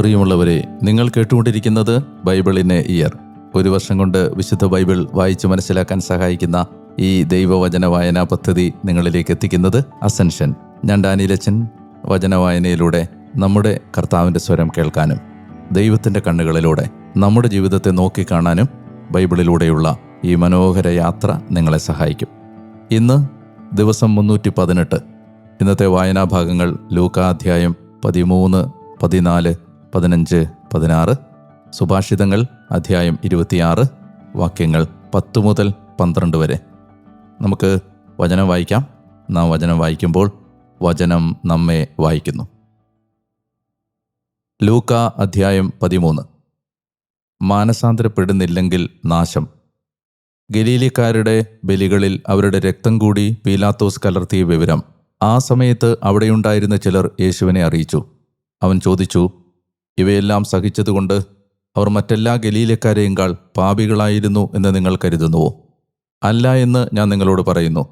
പ്രിയമുള്ളവരെ നിങ്ങൾ കേട്ടുകൊണ്ടിരിക്കുന്നത് ബൈബിളിനെ ഇയർ. ഒരു വർഷം കൊണ്ട് വിശുദ്ധ ബൈബിൾ വായിച്ചു മനസ്സിലാക്കാൻ സഹായിക്കുന്ന ഈ ദൈവവചന വായനാ പദ്ധതി നിങ്ങളിലേക്ക് എത്തിക്കുന്നത് അസൻഷൻ. ഞാൻ ഡാനിലച്ചൻ വചന വായനയിലൂടെ നമ്മുടെ കർത്താവിന്റെ സ്വരം കേൾക്കാനും ദൈവത്തിന്റെ കണ്ണുകളിലൂടെ നമ്മുടെ ജീവിതത്തെ നോക്കിക്കാണാനും ബൈബിളിലൂടെയുള്ള ഈ മനോഹര യാത്ര നിങ്ങളെ സഹായിക്കും. ഇന്ന് ദിവസം മുന്നൂറ്റി പതിനെട്ട്. ഇന്നത്തെ വായനാഭാഗങ്ങൾ ലൂക്കാധ്യായം പതിമൂന്ന് പതിനാല് പതിനഞ്ച് പതിനാറ്. സുഭാഷിതങ്ങൾ അധ്യായം ഇരുപത്തിയാറ്. വാക്യങ്ങൾ പത്ത് മുതൽ പന്ത്രണ്ട് വരെ. നമുക്ക് വചനം വായിക്കാം. നാം വചനം വായിക്കുമ്പോൾ വചനം നമ്മെ വായിക്കുന്നു. ലൂക്ക അധ്യായം പതിമൂന്ന്. മാനസാന്തരപ്പെടുന്നില്ലെങ്കിൽ നാശം. ഗലീലിക്കാരുടെ ബലികളിൽ അവരുടെ രക്തം കൂടി പീലാത്തോസ് കലർത്തിയ വിവരം. ആ സമയത്ത് അവിടെയുണ്ടായിരുന്ന ചിലർ യേശുവിനെ അറിയിച്ചു. അവൻ ചോദിച്ചു ഇവയെല്ലാം സഹിച്ചതുകൊണ്ട് അവർ മറ്റെല്ലാ ഗലീലക്കാരെയുംകാൾ പാപികളായിരുന്നു എന്ന് നിങ്ങൾ കരുതുന്നുവോ? അല്ല എന്ന് ഞാൻ നിങ്ങളോട് പറയുന്നു.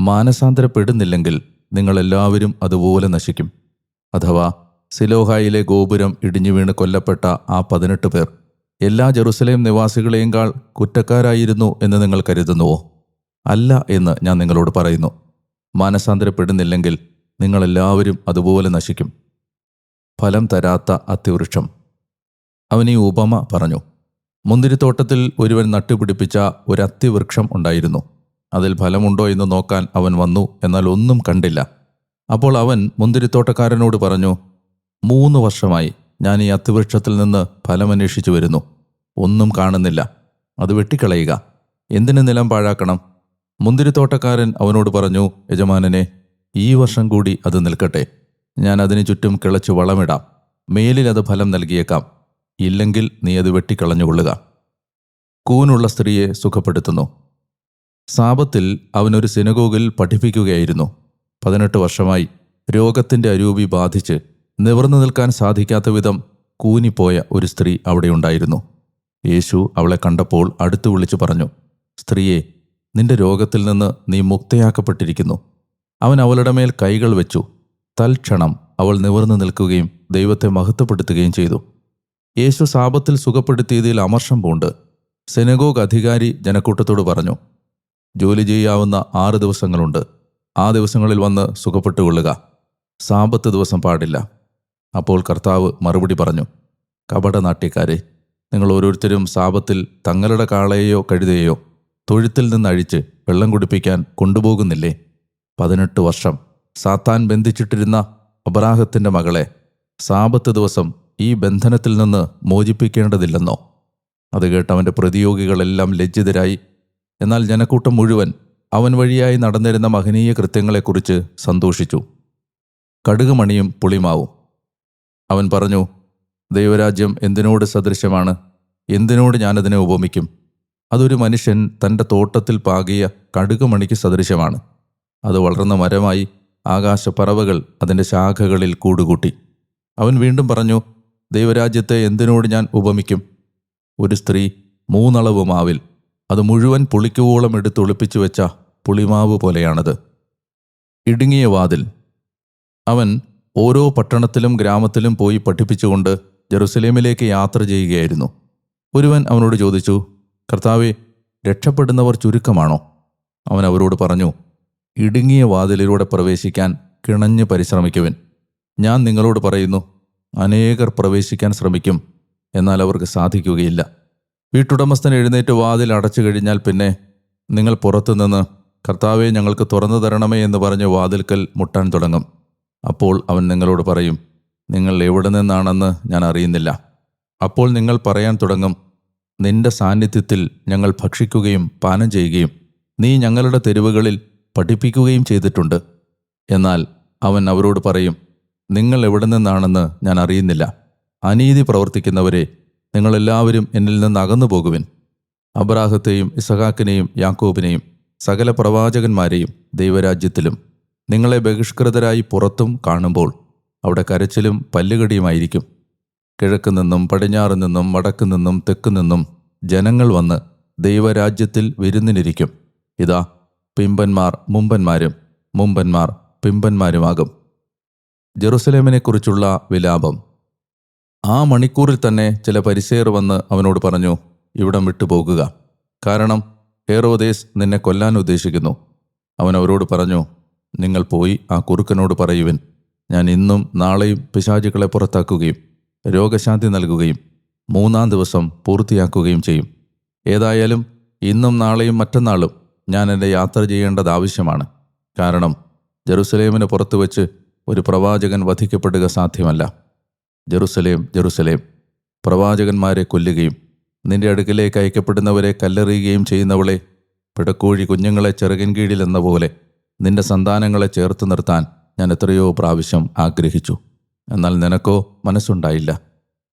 മാനസാന്തരപ്പെടുന്നില്ലെങ്കിൽ നിങ്ങളെല്ലാവരും അതുപോലെ നശിക്കും. അഥവാ സിലോഹായിലെ ഗോപുരം ഇടിഞ്ഞു വീണ് കൊല്ലപ്പെട്ട ആ പതിനെട്ട് പേർ എല്ലാ ജെറുസലേം നിവാസികളെയുംകാൾ കുറ്റക്കാരായിരുന്നു എന്ന് നിങ്ങൾ കരുതുന്നുവോ? അല്ല എന്ന് ഞാൻ നിങ്ങളോട് പറയുന്നു. മാനസാന്തരപ്പെടുന്നില്ലെങ്കിൽ നിങ്ങളെല്ലാവരും അതുപോലെ നശിക്കും. ഫലം തരാത്ത അത്തിവൃക്ഷം. അവൻ ഈ ഉപമ പറഞ്ഞു. മുന്തിരിത്തോട്ടത്തിൽ ഒരുവൻ നട്ടുപിടിപ്പിച്ച ഒരു അത്തിവൃക്ഷം ഉണ്ടായിരുന്നു. അതിൽ ഫലമുണ്ടോ എന്ന് നോക്കാൻ അവൻ വന്നു എന്നാൽ ഒന്നും കണ്ടില്ല. അപ്പോൾ അവൻ മുന്തിരിത്തോട്ടക്കാരനോട് പറഞ്ഞു മൂന്ന് വർഷമായി ഞാൻ ഈ അത്തിവൃക്ഷത്തിൽ നിന്ന് ഫലമന്വേഷിച്ചു വരുന്നു. ഒന്നും കാണുന്നില്ല. അത് വെട്ടിക്കളയുക. എന്തിനു നിലം പാഴാക്കണം? മുന്തിരിത്തോട്ടക്കാരൻ അവനോട് പറഞ്ഞു യജമാനനെ ഈ വർഷം കൂടി അത് നിൽക്കട്ടെ. ഞാൻ അതിനു ചുറ്റും കിളച്ചു വളമിടാം. മേലിൽ അത് ഫലം നൽകിയേക്കാം. ഇല്ലെങ്കിൽ നീ അത് വെട്ടിക്കളഞ്ഞുകൊള്ളുക. കൂനുള്ള സ്ത്രീയെ സുഖപ്പെടുത്തുന്നു. സാപത്തിൽ അവനൊരു സിനഗോഗിൽ പഠിപ്പിക്കുകയായിരുന്നു. പതിനെട്ട് വർഷമായി രോഗത്തിന്റെ അരൂപി ബാധിച്ച് നിവർന്നു നിൽക്കാൻ സാധിക്കാത്ത വിധം കൂനിപ്പോയ ഒരു സ്ത്രീ അവിടെയുണ്ടായിരുന്നു യേശു അവളെ കണ്ടപ്പോൾ അടുത്തു വിളിച്ചു പറഞ്ഞു സ്ത്രീയെ നിന്റെ രോഗത്തിൽ നിന്ന് നീ മുക്തയാക്കപ്പെട്ടിരിക്കുന്നു. അവൻ അവളുടെ മേൽ കൈകൾ വെച്ചു. തൽക്ഷണം അവൾ നിവർന്നു നിൽക്കുകയും ദൈവത്തെ മഹത്വപ്പെടുത്തുകയും ചെയ്തു. യേശു സാപത്തിൽ സുഖപ്പെടുത്തിയതിൽ അമർഷം പൂണ്ട് സെനഗോഗ് അധികാരി ജനക്കൂട്ടത്തോട് പറഞ്ഞു ജോലി ചെയ്യാവുന്ന ആറ് ദിവസങ്ങളുണ്ട്. ആ ദിവസങ്ങളിൽ വന്ന് സുഖപ്പെട്ടുകൊള്ളുക. സാപത്ത് ദിവസം പാടില്ല. അപ്പോൾ കർത്താവ് മറുപടി പറഞ്ഞു കപടനാട്യക്കാരെ നിങ്ങൾ ഓരോരുത്തരും സാപത്തിൽ തങ്ങളുടെ കാളയെയോ കഴുതയെയോ തൊഴുത്തിൽ നിന്ന് അഴിച്ച് വെള്ളം കുടിപ്പിക്കാൻ കൊണ്ടുപോകുന്നില്ലേ? പതിനെട്ട് വർഷം സാത്താൻ ബന്ധിച്ചിട്ടിരുന്ന അബ്രാഹത്തിന്റെ മകളെ സാപത്ത് ദിവസം ഈ ബന്ധനത്തിൽ നിന്ന് മോചിപ്പിക്കേണ്ടതില്ലെന്നോ? അത് കേട്ട് അവന്റെ പ്രതിയോഗികളെല്ലാം ലജ്ജിതരായി. എന്നാൽ ജനക്കൂട്ടം മുഴുവൻ അവൻ വഴിയായി നടന്നിരുന്ന മഹനീയ കൃത്യങ്ങളെക്കുറിച്ച് സന്തോഷിച്ചു. കടുകുമണിയും പുളിമാവും. അവൻ പറഞ്ഞു ദൈവരാജ്യം എന്തിനോട് സദൃശ്യമാണ്? എന്തിനോട് ഞാനതിനെ ഉപമിക്കും? അതൊരു മനുഷ്യൻ തന്റെ തോട്ടത്തിൽ പാകിയ കടുകുമണിക്ക് സദൃശ്യമാണ്. അത് വളർന്ന മരമായി ആകാശപ്പറവകൾ അതിന്റെ ശാഖകളിൽ കൂടുകൂട്ടി. അവൻ വീണ്ടും പറഞ്ഞു ദൈവരാജ്യത്തെ എന്തിനോട് ഞാൻ ഉപമിക്കും? ഒരു സ്ത്രീ മൂന്നളവ് മാവിൽ അത് മുഴുവൻ പുളിക്കുവോളം എടുത്ത് ഒളിപ്പിച്ചു വെച്ച പുളിമാവ് പോലെയാണത്. ഇടുങ്ങിയ വാതിൽ. അവൻ ഓരോ പട്ടണത്തിലും ഗ്രാമത്തിലും പോയി പഠിപ്പിച്ചുകൊണ്ട് ജെറുസലേമിലേക്ക് യാത്ര ചെയ്യുകയായിരുന്നു. ഒരുവൻ അവനോട് ചോദിച്ചു കർത്താവെ രക്ഷപ്പെടുന്നവർ ചുരുക്കമാണോ? അവൻ അവരോട് പറഞ്ഞു ഇടുങ്ങിയ വാതിലിലൂടെ പ്രവേശിക്കാൻ കിണഞ്ഞ് പരിശ്രമിക്കുവിൻ. ഞാൻ നിങ്ങളോട് പറയുന്നു അനേകർ പ്രവേശിക്കാൻ ശ്രമിക്കും എന്നാൽ അവർക്ക് സാധിക്കുകയില്ല. വീട്ടുടമസ്ഥൻ എഴുന്നേറ്റ് വാതിൽ അടച്ചു കഴിഞ്ഞാൽ പിന്നെ നിങ്ങൾ പുറത്തുനിന്ന് കർത്താവെ ഞങ്ങൾക്ക് തുറന്നു തരണമേ എന്ന് പറഞ്ഞ് വാതിൽക്കൽ മുട്ടാൻ തുടങ്ങും. അപ്പോൾ അവൻ നിങ്ങളോട് പറയും നിങ്ങൾ എവിടെ നിന്നാണെന്ന് ഞാൻ അറിയുന്നില്ല. അപ്പോൾ നിങ്ങൾ പറയാൻ തുടങ്ങും നിന്റെ സാന്നിധ്യത്തിൽ ഞങ്ങൾ ഭക്ഷിക്കുകയും പാനം ചെയ്യുകയും നീ ഞങ്ങളുടെ തെരുവുകളിൽ പഠിപ്പിക്കുകയും ചെയ്തിട്ടുണ്ട്. എന്നാൽ അവൻ അവരോട് പറയും നിങ്ങൾ എവിടെ നിന്നാണെന്ന് ഞാൻ അറിയുന്നില്ല. അനീതി പ്രവർത്തിക്കുന്നവരെ നിങ്ങളെല്ലാവരും എന്നിൽ നിന്ന് അകന്നു പോകുവിൻ. അബ്രാഹത്തെയും ഇസഹാക്കിനെയും യാക്കോബിനെയും സകല പ്രവാചകന്മാരെയും ദൈവരാജ്യത്തിലും നിങ്ങളെ ബഹിഷ്കൃതരായി പുറത്തും കാണുമ്പോൾ അവിടെ കരച്ചിലും പല്ലുകടിയുമായിരിക്കും. കിഴക്ക് നിന്നും പടിഞ്ഞാറ് നിന്നും വടക്ക് നിന്നും തെക്ക് നിന്നും ജനങ്ങൾ വന്ന് ദൈവരാജ്യത്തിൽ വിരുന്നിനിരിക്കും. ഇതാ പിമ്പന്മാർ മുമ്പന്മാരും മുമ്പന്മാർ പിമ്പന്മാരുമാകും. ജെറുസലേമിനെക്കുറിച്ചുള്ള വിലാപം. ആ മണിക്കൂറിൽ തന്നെ ചില പരിസേർ വന്ന് അവനോട് പറഞ്ഞു ഇവിടം വിട്ടുപോകുക. കാരണം ഹേറോദേസ് നിന്നെ കൊല്ലാൻ ഉദ്ദേശിക്കുന്നു. അവൻ അവരോട് പറഞ്ഞു നിങ്ങൾ പോയി ആ കുറുക്കനോട് പറയുവിൻ. ഞാൻ ഇന്നും നാളെയും പിശാചുക്കളെ പുറത്താക്കുകയും രോഗശാന്തി നൽകുകയും മൂന്നാം ദിവസം പൂർത്തിയാക്കുകയും ചെയ്യും. ഏതായാലും ഇന്നും നാളെയും മറ്റന്നാളും ഞാൻ എന്റെ യാത്ര ചെയ്യേണ്ടത് ആവശ്യമാണ്. കാരണം ജെറുസലേമിന് പുറത്തു വച്ച് ഒരു പ്രവാചകൻ വധിക്കപ്പെടുക സാധ്യമല്ല. ജെറുസലേം ജെറുസലേം പ്രവാചകന്മാരെ കൊല്ലുകയും നിന്റെ അടുക്കിലേക്ക് അയക്കപ്പെടുന്നവരെ കല്ലെറിയുകയും ചെയ്യുന്നവളെ പിടക്കോഴി കുഞ്ഞുങ്ങളെ ചെറുകിൻ കീഴിലെന്ന പോലെ നിന്റെ സന്താനങ്ങളെ ചേർത്ത് നിർത്താൻ ഞാൻ എത്രയോ പ്രാവശ്യം ആഗ്രഹിച്ചു. എന്നാൽ നിനക്കോ മനസ്സുണ്ടായില്ല.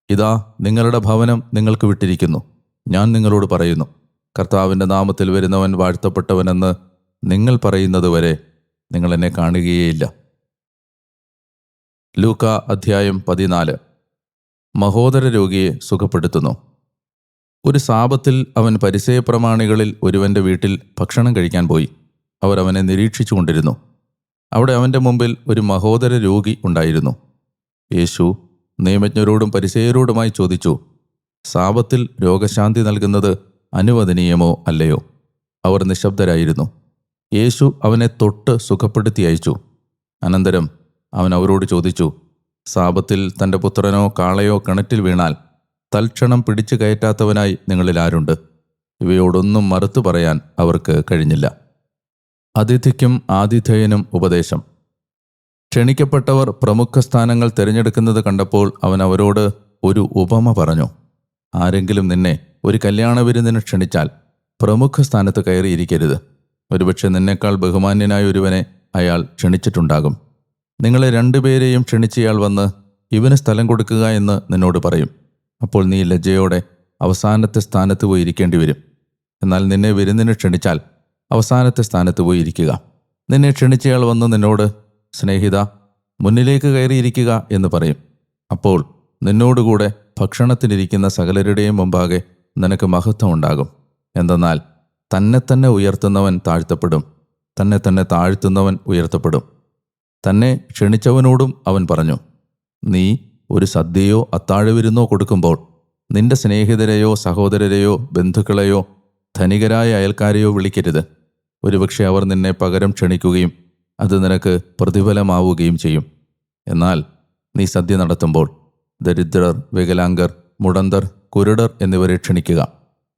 ഇതാ നിങ്ങളുടെ ഭവനം നിങ്ങൾക്ക് വിട്ടിരിക്കുന്നു. ഞാൻ നിങ്ങളോട് പറയുന്നു. കർത്താവിന്റെ നാമത്തിൽ വരുന്നവൻ വാഴ്ത്തപ്പെട്ടവനെന്ന് നിങ്ങൾ പറയുന്നത് വരെ നിങ്ങൾ എന്നെ കാണുകയേയില്ല. ലൂക്ക അധ്യായം പതിനാല്. മഹോദര രോഗിയെ സുഖപ്പെടുത്തുന്നു. ഒരു സാപത്തിൽ അവൻ പരിസയപ്രമാണികളിൽ ഒരുവന്റെ വീട്ടിൽ ഭക്ഷണം കഴിക്കാൻ പോയി. അവർ അവനെ നിരീക്ഷിച്ചുകൊണ്ടിരുന്നു. അവിടെ അവന്റെ മുമ്പിൽ ഒരു മഹോദര രോഗി ഉണ്ടായിരുന്നു. യേശു നിയമജ്ഞരോടും പരിസയരോടുമായി ചോദിച്ചു സാപത്തിൽ രോഗശാന്തി നൽകുന്നത് അനുവദനീയമോ അല്ലയോ? അവർ നിശബ്ദരായിരുന്നു. യേശു അവനെ തൊട്ട് സുഖപ്പെടുത്തി അയച്ചു. അനന്തരം അവൻ അവരോട് ചോദിച്ചു സാപത്തിൽ തന്റെ പുത്രനോ കാളയോ കിണറ്റിൽ വീണാൽ തൽക്ഷണം പിടിച്ചു കയറ്റാത്തവനായി നിങ്ങളിൽ ആരുണ്ട്? ഇവയോടൊന്നും മറുത്തു പറയാൻ അവർക്ക് കഴിഞ്ഞില്ല. അതിഥിക്കും ആതിഥേയനും ഉപദേശം. ക്ഷണിക്കപ്പെട്ടവർ പ്രമുഖ സ്ഥാനങ്ങൾ തിരഞ്ഞെടുക്കുന്നത് കണ്ടപ്പോൾ അവൻ അവരോട് ഒരു ഉപമ പറഞ്ഞു ആരെങ്കിലും നിന്നെ ഒരു കല്യാണ വിരുന്നിന് ക്ഷണിച്ചാൽ പ്രമുഖ സ്ഥാനത്ത് കയറിയിരിക്കരുത്. ഒരുപക്ഷെ നിന്നേക്കാൾ ബഹുമാന്യനായ ഒരുവനെ അയാൾ ക്ഷണിച്ചിട്ടുണ്ടാകും. നിങ്ങളെ രണ്ടുപേരെയും ക്ഷണിച്ചയാൾ വന്ന് ഇവന് സ്ഥലം കൊടുക്കുക എന്ന് നിന്നോട് പറയും. അപ്പോൾ നീ ലജ്ജയോടെ അവസാനത്തെ സ്ഥാനത്ത് പോയി ഇരിക്കേണ്ടി വരും. എന്നാൽ നിന്നെ വിരുന്നിന് ക്ഷണിച്ചാൽ അവസാനത്തെ സ്ഥാനത്ത് പോയി ഇരിക്കുക നിന്നെ ക്ഷണിച്ചയാൾ വന്ന് നിന്നോട് സ്നേഹിത മുന്നിലേക്ക് കയറിയിരിക്കുക എന്ന് പറയും. അപ്പോൾ നിന്നോടുകൂടെ ഭക്ഷണത്തിനിരിക്കുന്ന സകലരുടെയും മുമ്പാകെ നിനക്ക് മഹത്വം ഉണ്ടാകും. എന്തെന്നാൽ തന്നെ തന്നെ ഉയർത്തുന്നവൻ താഴ്ത്തപ്പെടും. തന്നെ തന്നെ താഴ്ത്തുന്നവൻ ഉയർത്തപ്പെടും. തന്നെ ക്ഷണിച്ചവനോടും അവൻ പറഞ്ഞു നീ ഒരു സദ്യയോ അത്താഴവിരുന്നോ കൊടുക്കുമ്പോൾ നിന്റെ സ്നേഹിതരെയോ സഹോദരരെയോ ബന്ധുക്കളെയോ ധനികരായ അയൽക്കാരെയോ വിളിക്കരുത്. ഒരുപക്ഷെ അവർ നിന്നെ പകരം ക്ഷണിക്കുകയും അത് നിനക്ക് പ്രതിഫലമാവുകയും ചെയ്യും. എന്നാൽ നീ സദ്യ നടത്തുമ്പോൾ ദരിദ്രർ വികലാംഗർ മുടന്തർ കുരുടർ എന്നിവരെ ക്ഷണിക്കുക.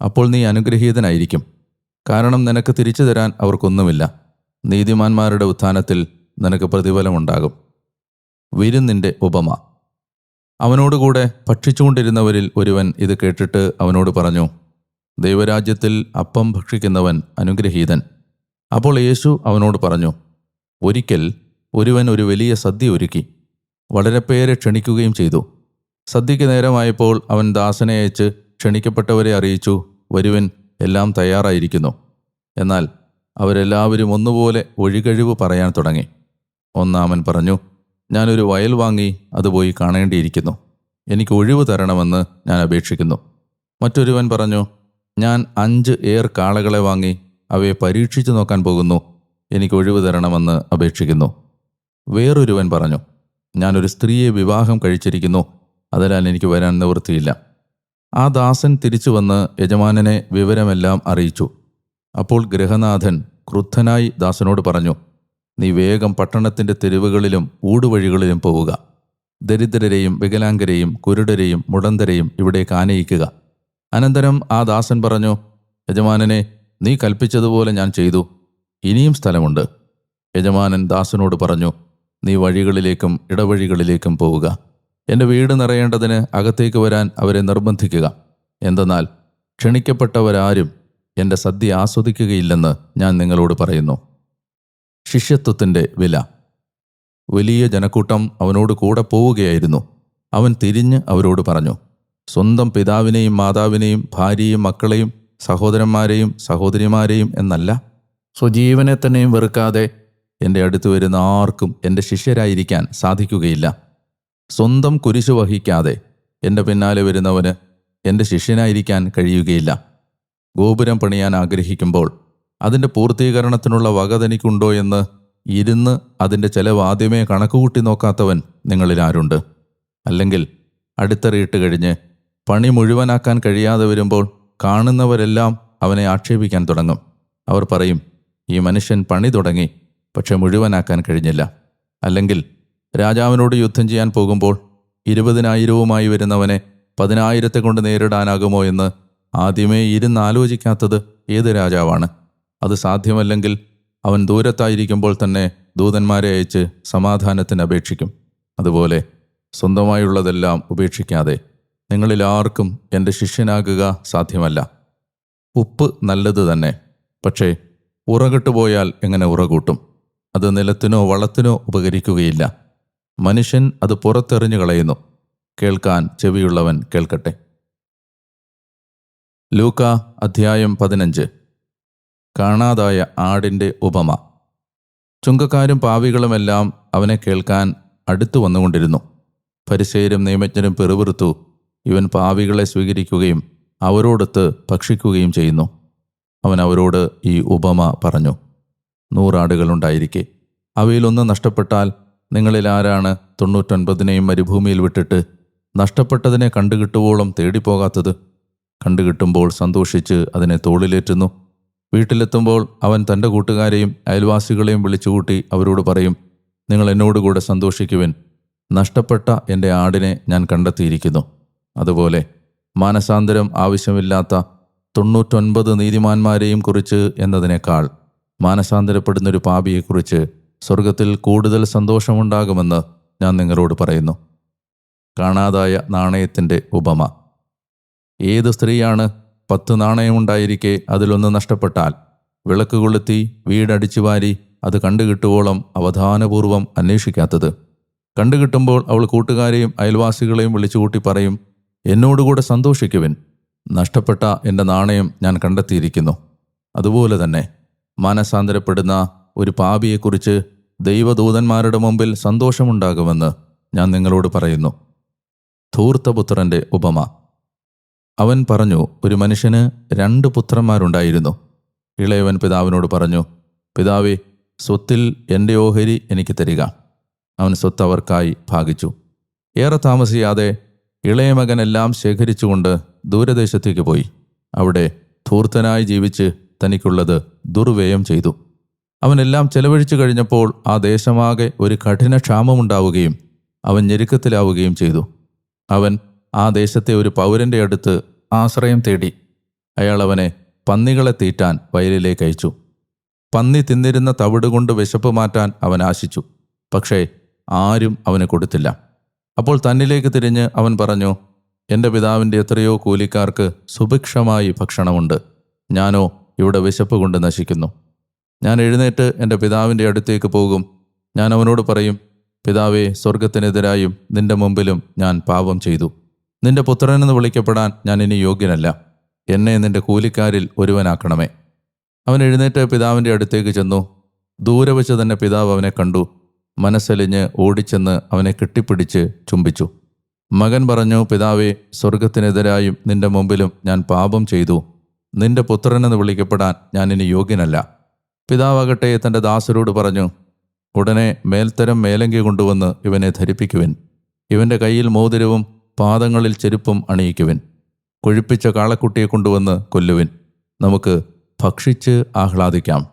അപ്പോൾ നീ അനുഗ്രഹീതനായിരിക്കും. കാരണം നിനക്ക് തിരിച്ചു തരാൻ അവർക്കൊന്നുമില്ല. നീതിമാന്മാരുടെ ഉത്ഥാനത്തിൽ നിനക്ക് പ്രതിഫലമുണ്ടാകും. വിരുന്നിന്റെ ഉപമ. അവനോടുകൂടെ ഭക്ഷിച്ചുകൊണ്ടിരുന്നവരിൽ ഒരുവൻ ഇത് കേട്ടിട്ട് അവനോട് പറഞ്ഞു ദൈവരാജ്യത്തിൽ അപ്പം ഭക്ഷിക്കുന്നവൻ അനുഗ്രഹീതൻ. അപ്പോൾ യേശു അവനോട് പറഞ്ഞു ഒരിക്കൽ ഒരുവൻ ഒരു വലിയ സദ്യ ഒരുക്കി. വളരെ പേരെ ക്ഷണിക്കുകയും ചെയ്തു. സദ്യയ്ക്ക് നേരമായപ്പോൾ അവൻ ദാസനെ അയച്ച് ക്ഷണിക്കപ്പെട്ടവരെ അറിയിച്ചു വരുവൻ എല്ലാം തയ്യാറായിരിക്കുന്നു. എന്നാൽ അവരെല്ലാവരും ഒന്നുപോലെ ഒഴികഴിവ് പറയാൻ തുടങ്ങി. ഒന്നാമൻ പറഞ്ഞു ഞാനൊരു വയൽ വാങ്ങി അത് പോയി കാണേണ്ടിയിരിക്കുന്നു. എനിക്ക് ഒഴിവ് തരണമെന്ന് ഞാൻ അപേക്ഷിക്കുന്നു. മറ്റൊരുവൻ പറഞ്ഞു ഞാൻ അഞ്ച് ഏർ കാളകളെ വാങ്ങി അവയെ പരീക്ഷിച്ചു നോക്കാൻ പോകുന്നു. എനിക്ക് ഒഴിവ് തരണമെന്ന് അപേക്ഷിക്കുന്നു. വേറൊരുവൻ പറഞ്ഞു ഞാനൊരു സ്ത്രീയെ വിവാഹം കഴിച്ചിരിക്കുന്നു. അതിനാൽ എനിക്ക് വരാൻ നിവൃത്തിയില്ല. ആ ദാസൻ തിരിച്ചു വന്ന് യജമാനനെ വിവരമെല്ലാം അറിയിച്ചു. അപ്പോൾ ഗൃഹനാഥൻ ക്രുദ്ധനായി ദാസനോട് പറഞ്ഞു നീ വേഗം പട്ടണത്തിന്റെ തെരുവുകളിലും ഊടുവഴികളിലും പോവുക. ദരിദ്രരെയും വികലാംഗരെയും കുരുടരെയും മുടന്തരെയും ഇവിടേക്ക് ആനയിക്കുക. അനന്തരം ആ ദാസൻ പറഞ്ഞു യജമാനനെ നീ കൽപ്പിച്ചതുപോലെ ഞാൻ ചെയ്തു. ഇനിയും സ്ഥലമുണ്ട്. യജമാനൻ ദാസനോട് പറഞ്ഞു നീ വഴികളിലേക്കും ഇടവഴികളിലേക്കും പോവുക. എന്റെ വീട് നിറയേണ്ടതിന് അകത്തേക്ക് വരാൻ അവരെ നിർബന്ധിക്കുക. എന്തെന്നാൽ ക്ഷണിക്കപ്പെട്ടവരാരും എന്റെ സദ്യ ആസ്വദിക്കുകയില്ലെന്ന് ഞാൻ നിങ്ങളോട് പറയുന്നു. ശിഷ്യത്വത്തിന്റെ വില. വലിയ ജനക്കൂട്ടം അവനോട് കൂടെ പോവുകയായിരുന്നു. അവൻ തിരിഞ്ഞ് അവരോട് പറഞ്ഞു സ്വന്തം പിതാവിനെയും മാതാവിനെയും ഭാര്യയും മക്കളെയും സഹോദരന്മാരെയും സഹോദരിമാരെയും എന്നല്ല സ്വജീവനെ തന്നെയും വെറുക്കാതെ എന്റെ അടുത്ത് വരുന്ന ആർക്കും എന്റെ ശിഷ്യരായിരിക്കാൻ സാധിക്കുകയില്ല. സ്വന്തം കുരിശു വഹിക്കാതെ എന്റെ പിന്നാലെ വരുന്നവന് എന്റെ ശിഷ്യനായിരിക്കാൻ കഴിയുകയില്ല. ഗോപുരം പണിയാൻ ആഗ്രഹിക്കുമ്പോൾ അതിന്റെ പൂർത്തീകരണത്തിനുള്ള വക തനിക്കുണ്ടോ എന്ന് ഇരുന്ന് അതിന്റെ ചെലവ് ആദ്യമേ കണക്കുകൂട്ടി നോക്കാത്തവൻ നിങ്ങളിൽ ആരുണ്ട്? അല്ലെങ്കിൽ അടിത്തറിയിട്ട് കഴിഞ്ഞ് പണി മുഴുവനാക്കാൻ കഴിയാതെ വരുമ്പോൾ കാണുന്നവരെല്ലാം അവനെ ആക്ഷേപിക്കാൻ തുടങ്ങും. അവർ പറയും ഈ മനുഷ്യൻ പണി തുടങ്ങി പക്ഷെ മുഴുവനാക്കാൻ കഴിഞ്ഞില്ല. അല്ലെങ്കിൽ രാജാവിനോട് യുദ്ധം ചെയ്യാൻ പോകുമ്പോൾ ഇരുപതിനായിരവുമായി വരുന്നവനെ പതിനായിരത്തെ കൊണ്ട് നേരിടാനാകുമോ എന്ന് ആദ്യമേ ഇരുന്നാലോചിക്കാത്തത് ഏത് രാജാവാണ്? അത് സാധ്യമല്ലെങ്കിൽ അവൻ ദൂരത്തായിരിക്കുമ്പോൾ തന്നെ ദൂതന്മാരെ അയച്ച് സമാധാനത്തിന് അപേക്ഷിക്കും. അതുപോലെ സ്വന്തമായുള്ളതെല്ലാം ഉപേക്ഷിക്കാതെ നിങ്ങളിൽ ആർക്കും എന്റെ ശിഷ്യനാകുക സാധ്യമല്ല. ഉപ്പ് നല്ലത് തന്നെ പക്ഷേ ഉറകിട്ടുപോയാൽ എങ്ങനെ ഉറകൂട്ടും? അത് നിലത്തിനോ വളത്തിനോ ഉപകരിക്കുകയില്ല. മനുഷ്യൻ അത് പുറത്തെറിഞ്ഞു കളയുന്നു. കേൾക്കാൻ ചെവിയുള്ളവൻ കേൾക്കട്ടെ. ലൂക്ക അധ്യായം പതിനഞ്ച്. കാണാതായ ആടിന്റെ ഉപമ. ചുങ്കക്കാരും പാവികളുമെല്ലാം അവനെ കേൾക്കാൻ അടുത്തു വന്നുകൊണ്ടിരുന്നു. പരിസേരും നിയമജ്ഞരും പെറുപിറുത്തു ഇവൻ പാവികളെ സ്വീകരിക്കുകയും അവരോടൊത്ത് ഭക്ഷിക്കുകയും ചെയ്യുന്നു. അവൻ അവരോട് ഈ ഉപമ പറഞ്ഞു. നൂറാടുകളുണ്ടായിരിക്കെ അവയിലൊന്ന് നഷ്ടപ്പെട്ടാൽ നിങ്ങളിൽ ആരാണ് തൊണ്ണൂറ്റൊൻപതിനെയും മരുഭൂമിയിൽ വിട്ടിട്ട് നഷ്ടപ്പെട്ടതിനെ കണ്ടുകിട്ടുവോളം തേടിപ്പോകാത്തത്? കണ്ടുകിട്ടുമ്പോൾ സന്തോഷിച്ച് അതിനെ തോളിലേറ്റുന്നു. വീട്ടിലെത്തുമ്പോൾ അവൻ തന്റെ കൂട്ടുകാരെയും അയൽവാസികളെയും വിളിച്ചുകൂട്ടി അവരോട് പറയും നിങ്ങൾ എന്നോടുകൂടെ സന്തോഷിക്കുവിൻ. നഷ്ടപ്പെട്ട എന്റെ ആടിനെ ഞാൻ കണ്ടെത്തിയിരിക്കുന്നു. അതുപോലെ മാനസാന്തരം ആവശ്യമില്ലാത്ത തൊണ്ണൂറ്റൊൻപത് നീതിമാന്മാരെയും കുറിച്ച് എന്നതിനേക്കാൾ മാനസാന്തരപ്പെടുന്നൊരു പാപിയെക്കുറിച്ച് സ്വർഗത്തിൽ കൂടുതൽ സന്തോഷമുണ്ടാകുമെന്ന് ഞാൻ നിങ്ങളോട് പറയുന്നു. കാണാതായ നാണയത്തിന്റെ ഉപമ. ഏത് സ്ത്രീയാണ് പത്ത് നാണയമുണ്ടായിരിക്കെ അതിലൊന്ന് നഷ്ടപ്പെട്ടാൽ? വിളക്ക് കൊളുത്തി വീടടിച്ചു വാരി അത് കണ്ടുകിട്ടുവോളം അവധാനപൂർവം അന്വേഷിക്കാത്തത്. കണ്ടുകിട്ടുമ്പോൾ അവൾ കൂട്ടുകാരെയും അയൽവാസികളെയും വിളിച്ചുകൂട്ടി പറയും എന്നോടുകൂടെ സന്തോഷിക്കുവിൻ. നഷ്ടപ്പെട്ട എന്റെ നാണയം ഞാൻ കണ്ടെത്തിയിരിക്കുന്നു. അതുപോലെ തന്നെ മാനസാന്തരപ്പെടുന്ന ഒരു പാപിയെക്കുറിച്ച് ദൈവദൂതന്മാരുടെ മുമ്പിൽ സന്തോഷമുണ്ടാകുമെന്ന് ഞാൻ നിങ്ങളോട് പറയുന്നു. ധൂർത്തപുത്രന്റെ ഉപമ. അവൻ പറഞ്ഞു ഒരു മനുഷ്യന് രണ്ട് പുത്രന്മാരുണ്ടായിരുന്നു. ഇളയവൻ പിതാവിനോട് പറഞ്ഞു പിതാവേ സ്വത്തിൽ എന്റെ ഓഹരി എനിക്ക് തരിക. അവൻ സ്വത്ത് അവർക്കായി ഭാഗിച്ചു. ഏറെ താമസിയാതെ ഇളയ മകനെല്ലാം ശേഖരിച്ചുകൊണ്ട് ദൂരദേശത്തേക്ക് പോയി. അവിടെ ധൂർത്തനായി ജീവിച്ച് തനിക്കുള്ളത് ദുർവ്യയം ചെയ്തു. അവനെല്ലാം ചെലവഴിച്ചു കഴിഞ്ഞപ്പോൾ ആ ദേശമാകെ ഒരു കഠിന ക്ഷാമമുണ്ടാവുകയും അവൻ ഞെരുക്കത്തിലാവുകയും ചെയ്തു. അവൻ ആ ദേശത്തെ ഒരു പൗരന്റെ അടുത്ത് ആശ്രയം തേടി. അയാൾ അവനെ പന്നികളെ തീറ്റാൻ വയലിലേക്ക് അയച്ചു. പന്നി തിന്നിരുന്ന തവിട് കൊണ്ട് വിശപ്പ് മാറ്റാൻ അവൻ ആശിച്ചു. പക്ഷേ ആരും അവന് കൊടുത്തില്ല. അപ്പോൾ തന്നിലേക്ക് തിരിഞ്ഞ് അവൻ പറഞ്ഞു എന്റെ പിതാവിന്റെ എത്രയോ കൂലിക്കാർക്ക് സുഭിക്ഷമായി ഭക്ഷണമുണ്ട്. ഞാനോ ഇവിടെ വിശപ്പ് കൊണ്ട് നശിക്കുന്നു. ഞാൻ എഴുന്നേറ്റ് എന്റെ പിതാവിന്റെ അടുത്തേക്ക് പോകും. ഞാൻ അവനോട് പറയും പിതാവേ സ്വർഗത്തിനെതിരായും നിന്റെ മുമ്പിലും ഞാൻ പാപം ചെയ്തു. നിന്റെ പുത്രനെന്ന് വിളിക്കപ്പെടാൻ ഞാൻ ഇനി യോഗ്യനല്ല. എന്നെ നിന്റെ കൂലിക്കാരിൽ ഒരുവനാക്കണമേ. അവൻ എഴുന്നേറ്റ് പിതാവിന്റെ അടുത്തേക്ക് ചെന്നു. ദൂരെ വെച്ച് തന്നെ പിതാവ് അവനെ കണ്ടു. മനസ്സലിഞ്ഞ് ഓടിച്ചെന്ന് അവനെ കെട്ടിപ്പിടിച്ച് ചുംബിച്ചു. മകൻ പറഞ്ഞു പിതാവേ സ്വർഗത്തിനെതിരായും നിന്റെ മുമ്പിലും ഞാൻ പാപം ചെയ്തു. നിന്റെ പുത്രനെന്ന് വിളിക്കപ്പെടാൻ ഞാൻ ഇനി യോഗ്യനല്ല. പിതാവാകട്ടെ തന്റെ ദാസരോട് പറഞ്ഞു ഉടനെ മേൽത്തരം മേലങ്കി കൊണ്ടുവന്ന് ഇവനെ ധരിപ്പിക്കുവിൻ. ഇവന്റെ കയ്യിൽ മോതിരവും പാദങ്ങളിൽ ചെരുപ്പും അണിയിക്കുവിൻ. കൊഴുപ്പിച്ച കാളക്കുട്ടിയെ കൊണ്ടുവന്ന് കൊല്ലുവിൻ. നമുക്ക് ഭക്ഷിച്ച് ആഹ്ലാദിക്കാം.